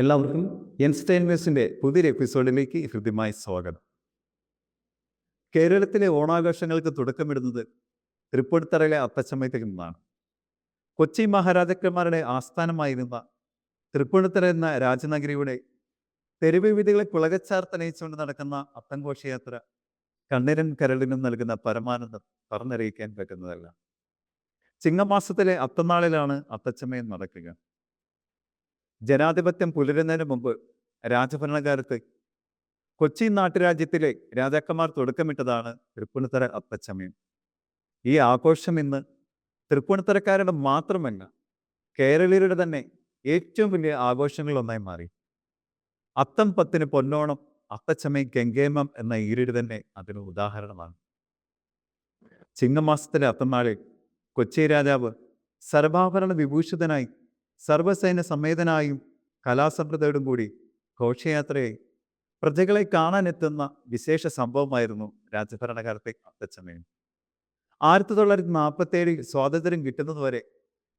എല്ലാവർക്കും എൻസ്റ്റൈൻവേഴ്സിന്റെ പുതിയൊരു എപ്പിസോഡിലേക്ക് ഹൃദ്യമായി സ്വാഗതം. കേരളത്തിലെ ഓണാഘോഷങ്ങൾക്ക് തുടക്കമിടുന്നത് തൃപ്പൂണിത്തറയിലെ അത്തച്ചമയത്തിൽ നിന്നാണ്. കൊച്ചി മഹാരാജാക്കന്മാരുടെ ആസ്ഥാനമായിരുന്ന തൃപ്പൂണിത്തറ എന്ന രാജനഗരിയുടെ തെരുവ് വീതികളെ കുളകച്ചാർത്തനയിച്ചുകൊണ്ട് നടക്കുന്ന അത്തംഘോഷയാത്ര കണ്ണിനും കരളിനും നൽകുന്ന പരമാനന്ദം പറഞ്ഞറിയിക്കാൻ പറ്റുന്നതല്ല. ചിങ്ങമാസത്തിലെ അത്തനാളിലാണ് അത്തച്ചമയം നടക്കുക. ജനാധിപത്യം പുലരുന്നതിന് മുമ്പ് രാജഭരണകാലത്ത് കൊച്ചി നാട്ടുരാജ്യത്തിലെ രാജാക്കന്മാർ തുടക്കമിട്ടതാണ് തൃപ്പൂണിത്തറ അപ്പച്ചമയം ഈ ആഘോഷം ഇന്ന് തൃപ്പൂണിത്തറക്കാരുടെ മാത്രമല്ല കേരളീയരുടെ തന്നെ ഏറ്റവും വലിയ ആഘോഷങ്ങളിലൊന്നായി മാറി. അത്തം പത്തിന് പൊന്നോണം അത്തച്ചമയം കെങ്കേമം എന്ന ഈരടി തന്നെ അതിന് ഉദാഹരണമാണ്. ചിങ്ങമാസത്തിലെ അത്തനാളിൽ കൊച്ചി രാജാവ് സർവാഭരണ വിഭൂഷിതനായി സർവസൈന്യ സമേതനായും കലാസമൃദ്ധയോടും കൂടി ഘോഷയാത്രയെ പ്രജകളെ കാണാനെത്തുന്ന വിശേഷ സംഭവമായിരുന്നു രാജഭരണകാലത്തെ അത്തച്ചമയം. ആയിരത്തി തൊള്ളായിരത്തി നാൽപ്പത്തി ഏഴിൽ സ്വാതന്ത്ര്യം കിട്ടുന്നതുവരെ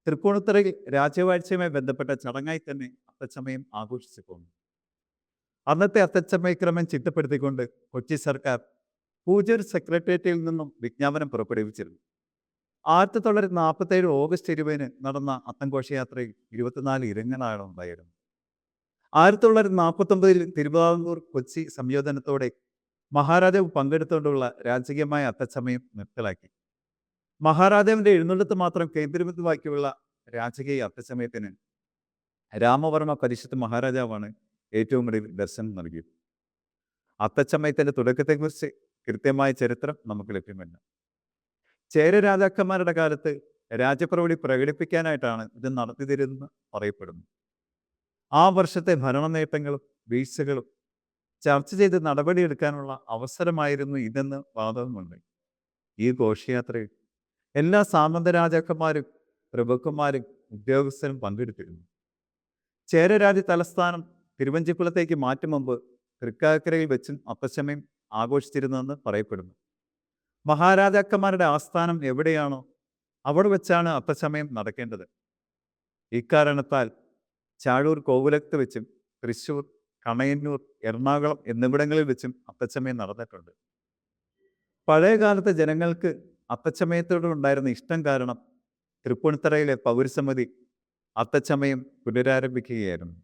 തൃപ്പൂണിത്തറയിൽ രാജ്യവാഴ്ചയുമായി ബന്ധപ്പെട്ട ചടങ്ങായി തന്നെ അത്തച്ചമയം ആഘോഷിച്ചു പോന്നു. അന്നത്തെ അത്തച്ചമയക്രമം ചിട്ടപ്പെടുത്തിക്കൊണ്ട് കൊച്ചി സർക്കാർ പൂജർ സെക്രട്ടേറിയറ്റിൽ നിന്നും വിജ്ഞാപനം പുറപ്പെടുവിച്ചിരുന്നു. ആയിരത്തി തൊള്ളായിരത്തി നാൽപ്പത്തി ഏഴ് ഓഗസ്റ്റ് ഇരുപതിന് നടന്ന അത്തംഘോഷയാത്രയിൽ ഇരുപത്തിനാല് ഇരങ്ങനാണ് ഉണ്ടായിരുന്നത് ആയിരത്തി തൊള്ളായിരത്തി നാൽപ്പത്തി ഒമ്പതിൽ തിരുവിതാംകൂർ കൊച്ചി സംയോജനത്തോടെ മഹാരാജാവ് പങ്കെടുത്തുകൊണ്ടുള്ള രാജകീയമായ അത്തച്ചമയം നിർത്തലാക്കി. മഹാരാജാവിന്റെ എഴുന്നള്ളത്ത് മാത്രം കേന്ദ്രബിന്ദുവാക്കിയുള്ള രാജകീയ അത്തച്ചമയത്തിന് രാമവർമ്മ പരിഷത്ത് മഹാരാജാവാണ് ഏറ്റവും കൂടുതൽ ദർശനം നൽകിയത്. അത്തച്ചമയത്തിന്റെ തുടക്കത്തെക്കുറിച്ച് കൃത്യമായ ചരിത്രം നമുക്ക് ലഭ്യമല്ല. ചേര രാജാക്കന്മാരുടെ കാലത്ത് രാജപ്രവൃത്തി പ്രകടിപ്പിക്കാനായിട്ടാണ് ഇത് നടത്തിതരുതെന്ന് പറയപ്പെടുന്നു ആ വർഷത്തെ ഭരണ നേട്ടങ്ങളും വീഴ്ചകളും ചർച്ച ചെയ്ത് നടപടിയെടുക്കാനുള്ള അവസരമായിരുന്നു ഇതെന്ന് വാദവുമുണ്ട്. ഈ ഘോഷയാത്രയിൽ എല്ലാ സാമന്ത രാജാക്കന്മാരും പ്രഭുക്കന്മാരും ഉദ്യോഗസ്ഥരും പങ്കെടുത്തിരുന്നു. ചേരരാജ്യ തലസ്ഥാനം തിരുവഞ്ചിക്കുളത്തേക്ക് മാറ്റും മുമ്പ് തൃക്കാക്കരയിൽ വെച്ചും അപ്പശമയം ആഘോഷിച്ചിരുന്നതെന്ന് പറയപ്പെടുന്നു. മഹാരാജാക്കന്മാരുടെ ആസ്ഥാനം എവിടെയാണോ അവിടെ വെച്ചാണ് അപ്പസമയം നടക്കേണ്ടത്. ഇക്കാരണത്താൽ ചാഴൂർ കോവിലത്ത് വെച്ചും തൃശ്ശൂർ കണയന്നൂർ എറണാകുളം എന്നിവിടങ്ങളിൽ വെച്ചും അത്തച്ചമയം നടന്നിട്ടുണ്ട്. പഴയ കാലത്തെ ജനങ്ങൾക്ക് അത്തച്ചമയത്തോടുണ്ടായിരുന്ന ഇഷ്ടം കാരണം തൃപ്പൂണിത്തറയിലെ പൗരസമിതി അത്തച്ചമയം പുനരാരംഭിക്കുകയായിരുന്നു.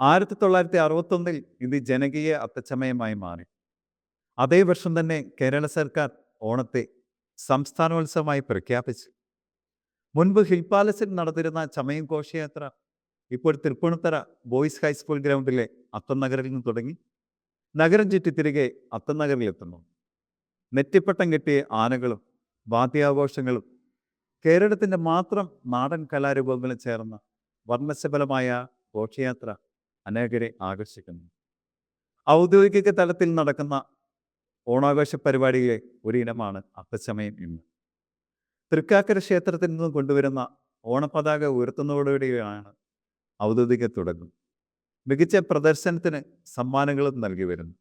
ആയിരത്തി തൊള്ളായിരത്തി അറുപത്തൊന്നിൽ ഇത് ജനകീയ അത്തച്ചമയമായി മാറി. അതേ വർഷം തന്നെ കേരള സർക്കാർ ഓണത്തെ സംസ്ഥാനോത്സവമായി പ്രഖ്യാപിച്ചു. മുൻപ് ഹിൽ പാലസിൽ നടന്നിരുന്ന ചമയം ഘോഷയാത്ര ഇപ്പോൾ തൃപ്പൂണിത്തറ ബോയ്സ് ഹൈസ്കൂൾ ഗ്രൗണ്ടിലെ അത്തനഗറിൽ നിന്ന് തുടങ്ങി നഗരം ചുറ്റി തിരികെ അത്തനഗറിലെത്തുന്നു നെറ്റിപ്പട്ടം കെട്ടിയ ആനകളും വാദ്യാഘോഷങ്ങളും കേരളത്തിന്റെ മാത്രം നാടൻ കലാരൂപങ്ങളും ചേർന്ന വർണശബലമായ ഘോഷയാത്ര അനേകരെ ആകർഷിക്കുന്നു. ഔദ്യോഗിക തലത്തിൽ നടക്കുന്ന ഓണാഘോഷ പരിപാടിയിലെ ഒരിനമാണ് അത്തച്ചമയം ഇന്ന്. തൃക്കാക്കര ക്ഷേത്രത്തിൽ നിന്നും കൊണ്ടുവരുന്ന ഓണപതാക ഉയർത്തുന്നതോടുകൂടിയാണ് ഔദ്യോഗിക തുടങ്ങും മികച്ച പ്രദർശനത്തിന് സമ്മാനങ്ങളും നൽകി വരുന്നു.